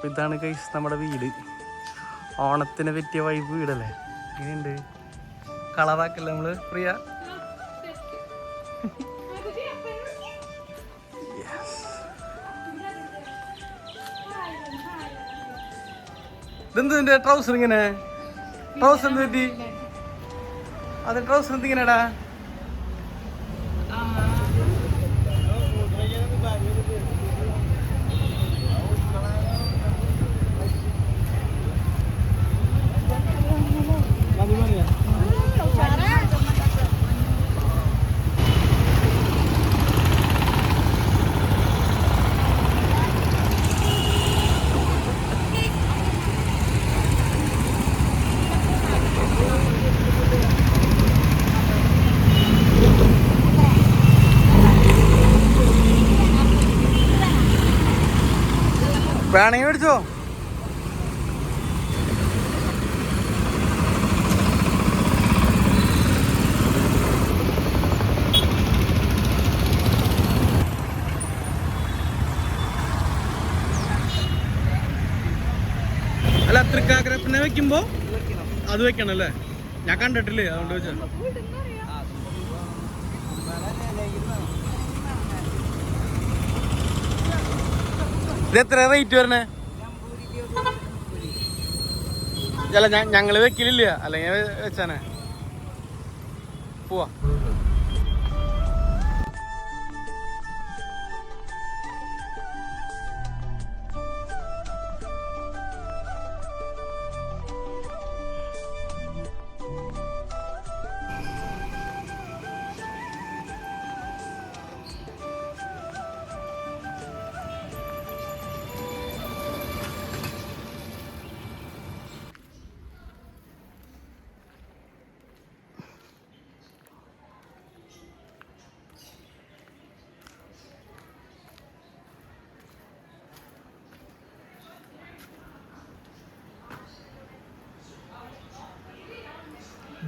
അപ്പൊ ഇതാണ് കൈസ് നമ്മുടെ വീട്. ഓണത്തിന് പറ്റിയ വൈബ് വീടല്ലേ? ഇങ്ങനെയുണ്ട് കളറാക്കല്ലേ നമ്മൾ പ്രിയ? ഇതെന്ത് ട്രൗസർ ഇങ്ങനെ? ട്രൗസർ എന്ത് പറ്റി? അത് ട്രൗസർ എന്ത് വേണമെങ്കിൽ മേടിച്ചോ അല്ല തൃക്കാക്കരപ്പനെ വെക്കുമ്പോ അത് വെക്കണം അല്ലേ ഞാൻ കണ്ടിട്ടില്ലേ അതുകൊണ്ട് വെച്ചാ ഇത് എത്ര റേറ്റ് വരണേ അല്ല ഞങ്ങൾ വെക്കലില്ല. അല്ലെങ്കിൽ വെച്ചാനെ. പോവാ.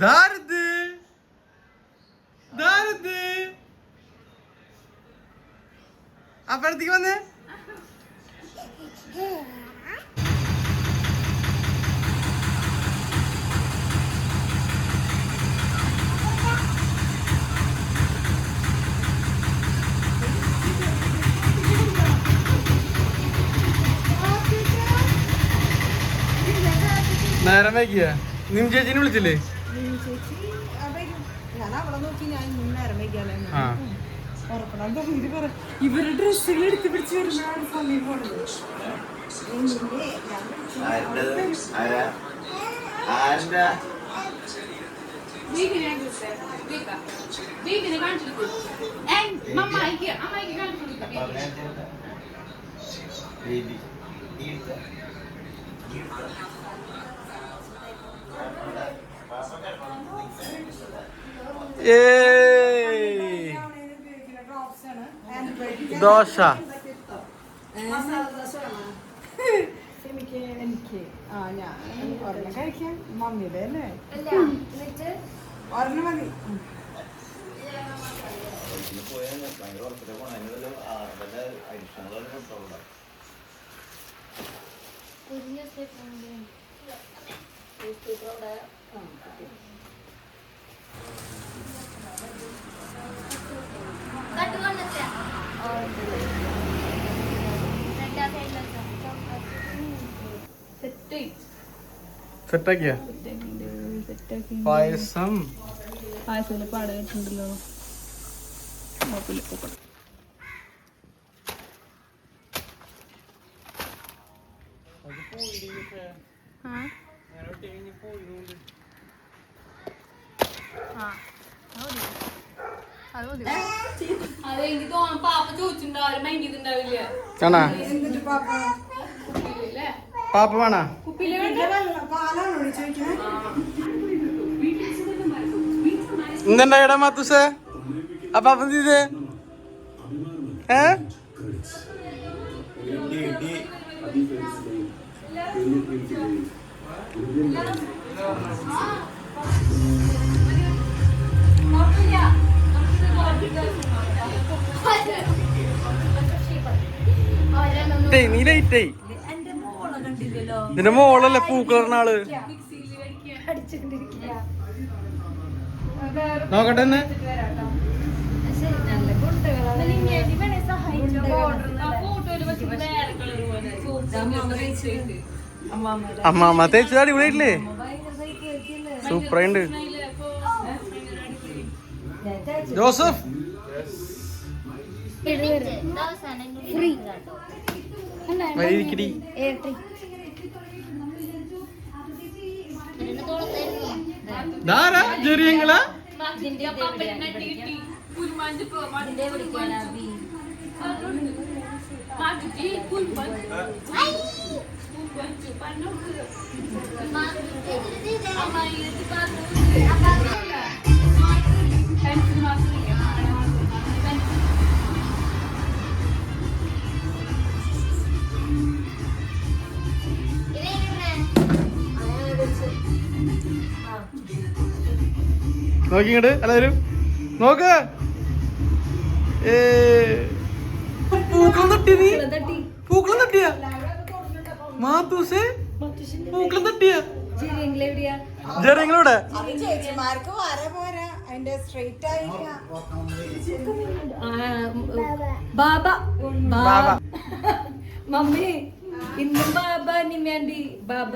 ധാരത് ധാരത് അപ്പഴത്തേക്ക് വന്നേ? നേരം വൈകിയ? നിം ചേച്ചിനെ വിളിച്ചില്ലേ? ചേച്ചി വരും. ഞാൻ അവളെ നോക്കി ഞാൻ ഇത് പറ ഇവരുടെ ഡ്രസ്സുകൾ എടുത്ത് പിടിച്ച് വരുന്നതാണ് സമയം പോണത്. കാണിച്ചു ദോശ എനിക്ക് എനിക്ക് ആ ഞാൻ ഒരെണ്ണം കഴിക്കാം മമ്മിയുടെ അല്ലേ ഒരെണ്ണം മതി ഉം. ഭയങ്കര ഉറപ്പിട്ട് സെറ്റാക്കിയ? പായസം. പായസത്തിൽ പാടകട്ടുണ്ടല്ലോ അത് എനിക്ക് പാപ്പ വേണ? ഇന്നെന്താ മാത്തൂസേ? ആ പാപ്പ എന്ത് ചെയ്തേ? ഏ? ഇടി ടേയ് നീ കണ്ടില്ലല്ലോ ഇതിന്റെ മോളല്ലേ പൂക്കളറിന ആൾ? നോക്കട്ടെ അമ്മാമ്മ തേച്ചത് അടിപൊളിയായിട്ടില്ലേ ആ ജോസഫ്? വരിക്കടി ധാരാ ചെറിയങ്ങളാ ഇതിന്റെ നോക്കി ഇങ്ങോട്ട് എല്ലാവരും. നോക്ക്. പൂക്കളം തട്ടി നീ? പൂക്കളം തട്ടിയ? മാത്തൂസേ പൂക്കളം തട്ടിയ? ആ, ബാബ. ബാബ. മമ്മി ഇന്നും ബാബ നിമ്മേണ്ടി ബാബ.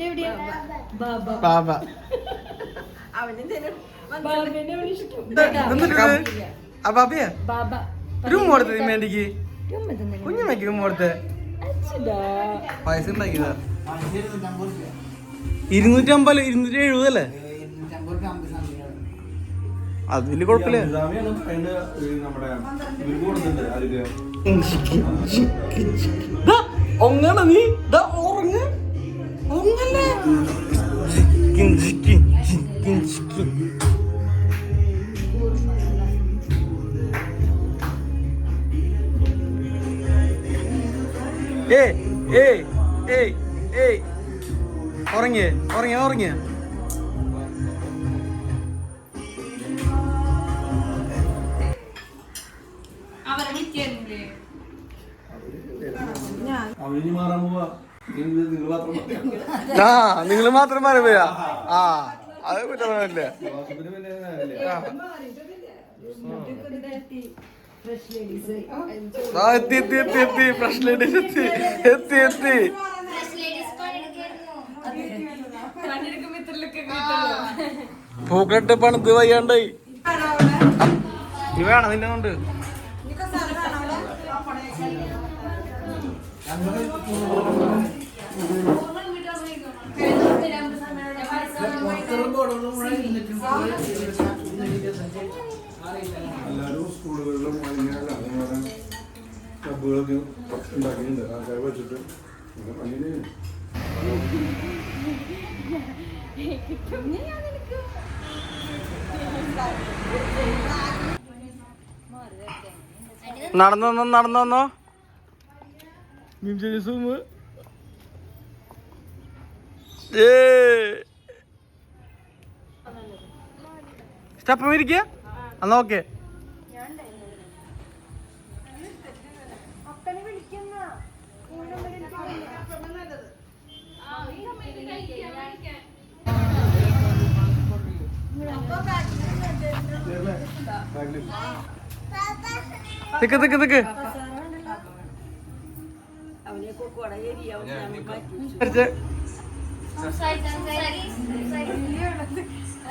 ബാബ. ബാബ. അവനെന്തേലും ബാബേനെ വിളിച്ചിട്ടു അബാബിയ ബാബ. ഒരു മോടത്തെ വേണ്ടിക്ക്. ഉമ്മ തന്നെ. കുഞ്ഞമ്മയ്ക്ക് മോടത്തെ അച്ഛടാ. പൈസ ഉണ്ടാക്കിയതാ. ഇരുന്നൂറ്റി അമ്പത് ഇരുന്നൂറ്റി എഴുപതല്ലേ അത് വലിയ കുഴപ്പമില്ല. ഒങ്ങണ നീ. ഏയ് ഏയ്. ഉറങ്ങിയേ ഉറങ്ങിയ ഉറങ്ങിയ നിങ്ങൾ മാത്രം മറവിയാ ആ അത് വാസുവിന് എത്തി എത്തി എത്തി എത്തി. ഫ്രഷ് ലേഡീസ് എത്തി. എത്തി എത്തി. പൂക്കളിട്ട് പണിത് വയ്യാണ്ട് നീ വേണം നിന്നെ കൊണ്ട്? എല്ലാവരും സ്കൂളുകളിലും അതിനുള്ള ക്ലബുകളൊക്കെ ഉണ്ടാക്കിയിട്ടുണ്ട്. ആൾക്കാരെ വെച്ചിട്ട്. അങ്ങനെ. പണിയിൽ നടന്നു വന്നോ നടന്നു വന്നോ? സ്റ്റെപ്പ് ഇരിക്കുക എന്നാ ഓക്കെ. തിക്ക് തിക്ക് തിക്ക് കുറച്ച്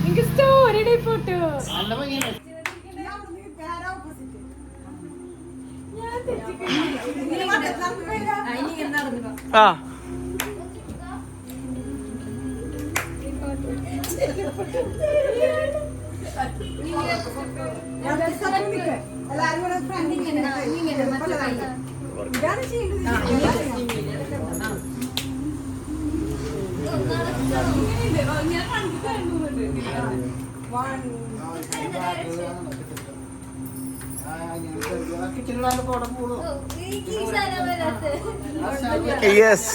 എനിക്ക് സ്റ്റോറിയുടെ ഫോട്ടോ നടന്നു ആ. എല്ലാരും കൂടെ ഇതാണ് ഞാൻ കണ്ടു തരുന്നുണ്ട് വൺ യെസ്